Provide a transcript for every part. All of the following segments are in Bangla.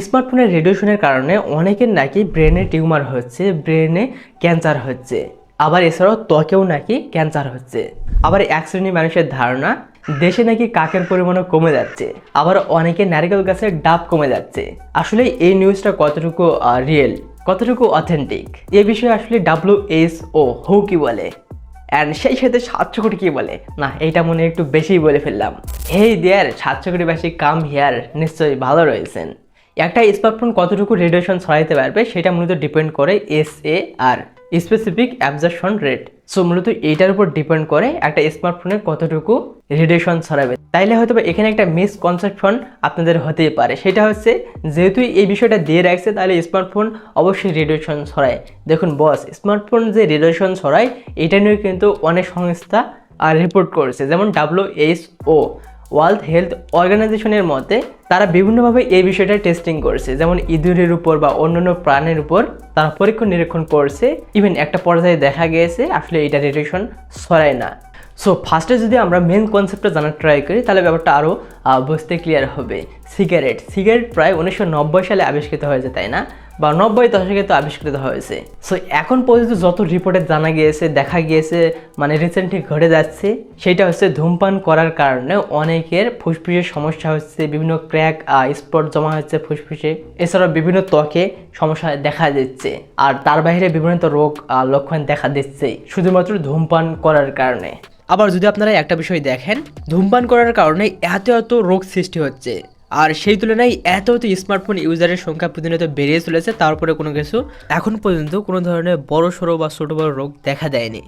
স্মার্টফোনের রেডিয়েশনের কারণে অনেকের নাকি ব্রেনে টিউমার হচ্ছে, ব্রেনে ক্যান্সার হচ্ছে। আবার এছাড়াও ত্বকেও নাকি ক্যান্সার হচ্ছে। আবার এক শ্রেণির মানুষের ধারণা, দেশে নাকি কাকের পরিমাণও কমে যাচ্ছে। আবার অনেকে নারিকেল গাছের ডাব কমে যাচ্ছে। আসলে এই নিউজটা কতটুকু রিয়েল কতটুকু অথেন্টিক এ বিষয়ে আসলে ডাব্লিউ এস ও হু কি বলে? অ্যান্ড সেই সাথে সাতশো কোটি কি বলে? না, এইটা মনে একটু বেশিই বলে ফেললাম। হেই দেয়ার সাতশো কোটি বেশি কাম হেয়ার নিশ্চয়ই ভালো রয়েছেন। একটা স্মার্টফোন কতটুকু রেডিয়েশন ছড়াইতে পারবে সেটা মূলত ডিপেন্ড করে S A R specific absorption rate so মূলত এইটার উপর ডিপেন্ড করে একটা স্মার্টফোনে কতটুকু রেডিয়েশন ছড়াবে। তাইলে হয়তো এখানে একটা মিসকনসেপশন আপনাদের হতেই পারে। সেটা হচ্ছে, যেহেতু এই বিষয়টা দিয়ে রাখছে তাহলে স্মার্টফোন অবশ্যই রেডিয়েশন ছড়ায়। দেখুন বস স্মার্টফোন যে রেডিয়েশন ছড়ায়, এটা নিয়ে কিন্তু অনেক সংস্থা রিপোর্ট করেছে। যেমন ডাব্লিউএইচও ওয়ার্ল্ড হেলথ অর্গানাইজেশনের মতে তারা বিভিন্নভাবে এই বিষয়টা টেস্টিং করছে। যেমন ইঁদুরের উপর বা অন্যান্য প্রাণের উপর তারা পরীক্ষণ নিরীক্ষণ করছে। ইভেন একটা পর্যায়ে দেখা গিয়েছে, আসলে এটা রেডিয়েশন ছড়ায় না। সো ফার্স্টে যদি আমরা মেন কনসেপ্টটা জানার ট্রাই করি, তাহলে ব্যাপারটা আরও বুঝতে ক্লিয়ার হবে। সিগারেট সিগারেট প্রায় উনিশশো নব্বই সালে আবিষ্কৃত হয়েছে, তাই না? বা নব্বই দশকে তো আবিষ্কৃত হয়েছে। সো এখন পর্যন্ত যত রিপোর্টে জানা গিয়েছে, দেখা গিয়েছে মানে রিসেন্টলি ঘটে যাচ্ছে, সেটা হচ্ছে ধূমপান করার কারণে অনেকের ফুসফুসের সমস্যা হচ্ছে, বিভিন্ন ক্র্যাক স্পট জমা হচ্ছে ফুসফুসে। এছাড়াও বিভিন্ন ত্বকে সমস্যা দেখা দিচ্ছে। আর তার বাইরে বিভিন্ন রোগ লক্ষণ দেখা দিচ্ছে, শুধুমাত্র ধূমপান করার কারণে। আবার যদি আপনারা একটা বিষয় দেখেন, ধূমপান করার কারণে এত এত রোগ সৃষ্টি হচ্ছে। আর সেই তুলনায় এত এত স্মার্টফোন ইউজারের সংখ্যা প্রতিনিয়ত বেড়ে চলেছে তারপরে কোনো কিছু এখন পর্যন্ত কোনো ধরনের বড় সড়ো বা ছোটো বড় রোগ দেখা দেয়নি।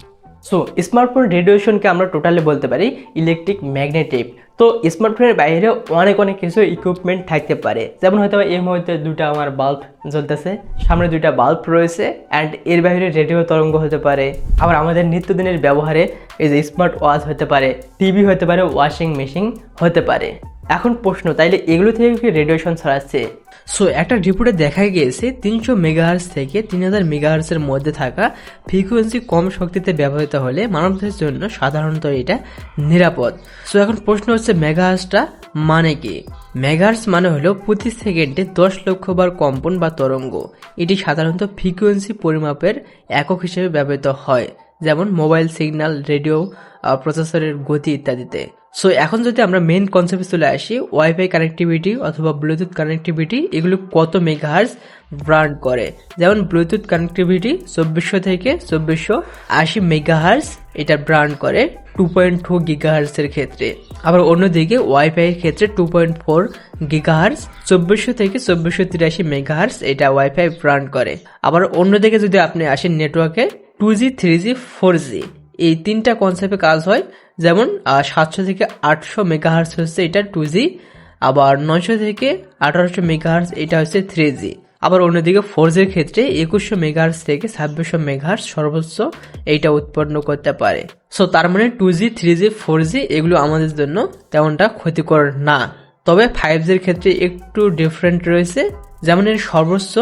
সো স্মার্টফোন রেডিয়েশনকে আমরা টোটালি বলতে পারি ইলেকট্রিক ম্যাগনেটিভ তো স্মার্টফোনের বাইরে অনেক অনেক কিছু ইকুইপমেন্ট থাকতে পারে। যেমন হয়তো এই মুহূর্তে দুটো আমার বাল্ব জ্বলতেছে, সামনে দুইটা বাল্ব রয়েছে অ্যান্ড এর বাইরে রেডিও তরঙ্গ হতে পারে। আবার আমাদের নিত্যদিনের ব্যবহারে এই যে স্মার্ট ওয়াচ হতে পারে টিভি হতে পারে ওয়াশিং মেশিন হতে পারে। এখন প্রশ্ন, তাইলে এগুলো থেকে কি রেডিয়েশন ছড়াচ্ছে সো একটা রিপোর্টে দেখা গিয়েছে তিনশো মেগাহার্স থেকে তিন হাজার মেগাহার্সের মধ্যে থাকা ফ্রিকোয়েন্সি কম শক্তিতে ব্যবহৃত হলে মানবদের জন্য সাধারণত এটা নিরাপদ। সো এখন প্রশ্ন হচ্ছে মেগাহার্সটা মানে কি? মেগাহার্স মানে হলো প্রতি সেকেন্ডে দশ লক্ষ বার কম্পন বা তরঙ্গ। এটি সাধারণত ফ্রিকোয়েন্সি পরিমাপের একক হিসেবে ব্যবহৃত হয়। যেমন মোবাইল সিগন্যাল, রেডিও প্রসেসরের গতি ইত্যাদিতে। সো এখন যদি আমরা মেন কনসেপ্টে চলে আসি ওয়াইফাই কানেক্টিভিটি অথবা ব্লুটুথ কানেক্টিভিটি এগুলো কত মেগাহার্স ব্রান্ড করে? যেমন ব্লুটুথ কানেক্টিভিটি চব্বিশশো থেকে চব্বিশশো আশি মেগাহার্স এটা ব্রান্ড করে টু পয়েন্ট টু গিগাহার্সের ক্ষেত্রে। আবার অন্যদিকে ওয়াইফাই এর ক্ষেত্রে টু পয়েন্ট ফোর গিগাহার্স চব্বিশশো থেকে চব্বিশশো তিরাশি মেগাহার্স এটা ওয়াইফাই ব্রান্ড করে। আবার অন্যদিকে যদি আপনি আসেন নেটওয়ার্কে two G three G four G এই তিনটা কনসেপ্টে কাজ হয়। যেমন সাতশো থেকে আটশো মেগাহার্স হচ্ছে এটা টু জি আবার নয়শো থেকে আঠারোশো মেগাহার্স এটা হচ্ছে থ্রি জি আবার অন্যদিকে ফোর জির ক্ষেত্রে একুশশো মেগাহার্স থেকে ছাব্বিশশো মেগাহার্স সর্বোচ্চ এইটা উৎপন্ন করতে পারে। সো তার মানে two G three G four G এগুলো আমাদের জন্য তেমনটা ক্ষতিকর না। তবে ফাইভ জির ক্ষেত্রে একটু ডিফারেন্ট রয়েছে। যেমন এর সর্বোচ্চ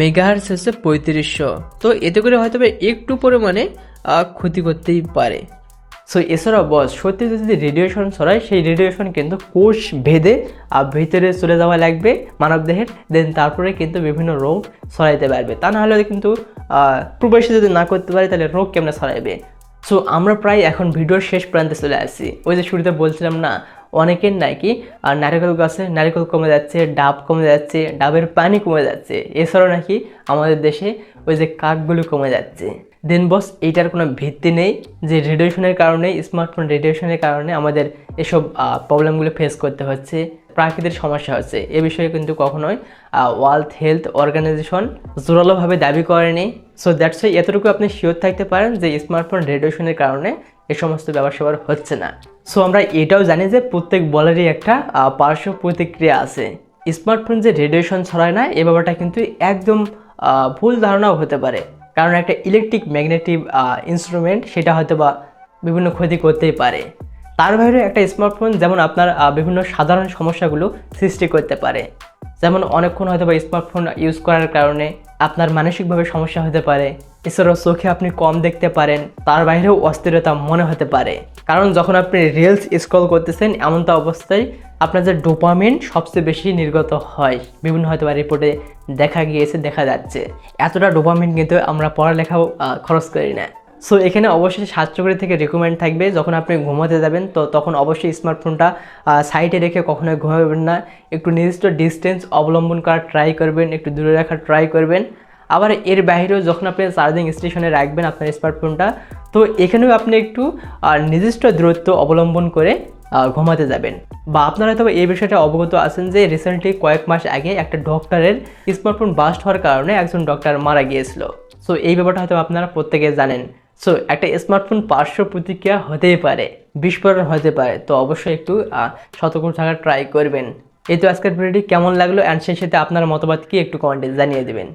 মেগাহার্স হচ্ছে পঁয়ত্রিশশো। তো এতে করে হয়তো একটু পরিমাণে ক্ষতি করতেই পারে। সো এছাড়াও বস, সত্যি যদি রেডিয়েশন ছড়ায়, সেই রেডিয়েশন কিন্তু কোষ ভেদে ভিতরে চলে যাওয়া লাগবে মানবদেহের দেন তারপরে কিন্তু বিভিন্ন রোগ ছড়াইতে পারবে। তা না হলে কিন্তু প্রবেশে যদি না করতে পারে, তাহলে রোগ কেমনে ছড়াইবে? সো আমরা প্রায় এখন ভিডিওর শেষ প্রান্তে চলে আসছি। ওই যে শুরুতে বলছিলাম না অনেকের নাকি, আর নারিকেল গাছে নারিকেল কমে যাচ্ছে, ডাব কমে যাচ্ছে, ডাবের পানি কমে যাচ্ছে। এছাড়াও নাকি আমাদের দেশে ওই যে কাকগুলো কমে যাচ্ছে। দেন বস, এইটার কোনো ভিত্তি নেই যে রেডিয়েশনের কারণে, স্মার্টফোন রেডিয়েশনের কারণে আমাদের এসব প্রবলেমগুলো ফেস করতে হচ্ছে, প্রাকৃতিক সমস্যা হচ্ছে। এ বিষয়ে কিন্তু কখনোই ওয়ার্ল্ড হেলথ অর্গানাইজেশন জোরালোভাবে দাবি করেনি। সো দ্যাটস এতটুকু আপনি শিওর থাকতে পারেন যে স্মার্টফোন রেডিয়েশনের কারণে এ সমস্ত ব্যাপার স্যাপার হচ্ছে না। সো আমরা এটাও জানি যে প্রত্যেক বলেরই একটা পার্শ্ব প্রতিক্রিয়া আছে। স্মার্টফোন যে রেডিয়েশন ছড়ায় না, এ ব্যাপারটা কিন্তু একদম ভুল ধারণাও হতে পারে। কারণ একটা ইলেকট্রিক ম্যাগনেটিভ ইনস্ট্রুমেন্ট সেটা হয়তো বা বিভিন্ন ক্ষতি করতেই পারে। তার বাইরে একটা স্মার্টফোন যেমন আপনার বিভিন্ন সাধারণ সমস্যাগুলো সৃষ্টি করতে পারে। যেমন অনেকক্ষণ হয়তো বা স্মার্টফোন ইউজ করার কারণে আপনার মানসিকভাবে সমস্যা হতে পারে। এছাড়াও চোখে আপনি কম দেখতে পারেন, তার বাইরেও অস্থিরতা মনে হতে পারে। কারণ যখন আপনি রিলস স্ক্রল করতেছেন, এমন তো অবস্থায় আপনার যে ডোপামিন সবচেয়ে বেশি নির্গত হয়। বিভিন্ন হয়তো রিপোর্টে দেখা গিয়েছে, দেখা যাচ্ছে। এতটা ডোপামিন কিন্তু আমরা পড়ালেখাও খরচ করি না। সো এখানে অবশ্যই স্বাস্থ্যকরী থেকে রেকমেন্ড থাকবে, যখন আপনি ঘুমাতে যাবেন, তো তখন অবশ্যই স্মার্টফোনটা সাইডে রেখে কখনোই ঘুমাবেন না। একটু নির্দিষ্ট ডিস্টেন্স অবলম্বন করার ট্রাই করবেন, একটু দূরে রাখার ট্রাই করবেন। আবার এর বাইরেও যখন আপনি চার্জিং স্টেশনে রাখবেন আপনার স্মার্টফোনটা তো এখানেও আপনি একটু নির্দিষ্ট দূরত্ব অবলম্বন করে ঘুমাতে যাবেন। বা আপনারা হয়তো এই বিষয়টা অবগত আছেন যে রিসেন্টলি কয়েক মাস আগে একটা ডক্টরের স্মার্টফোন বাস্ট হওয়ার কারণে একজন ডক্টর মারা গিয়েছিল। সো এই ব্যাপারটা হয়তো আপনারা প্রত্যেকে জানেন। সো একটা স্মার্টফোন পার্শ্ব প্রতিক্রিয়া হতেই পারে, বিস্ফোরণ হতে পারে। তো অবশ্যই একটু সতর্ক থাকার ট্রাই করবেন। এই তো আজকের ভিডিওটি কেমন লাগল? অ্যান্ড সেই সাথে আপনার মতামত কি? একটু কমেন্টে জানিয়ে দেবেন।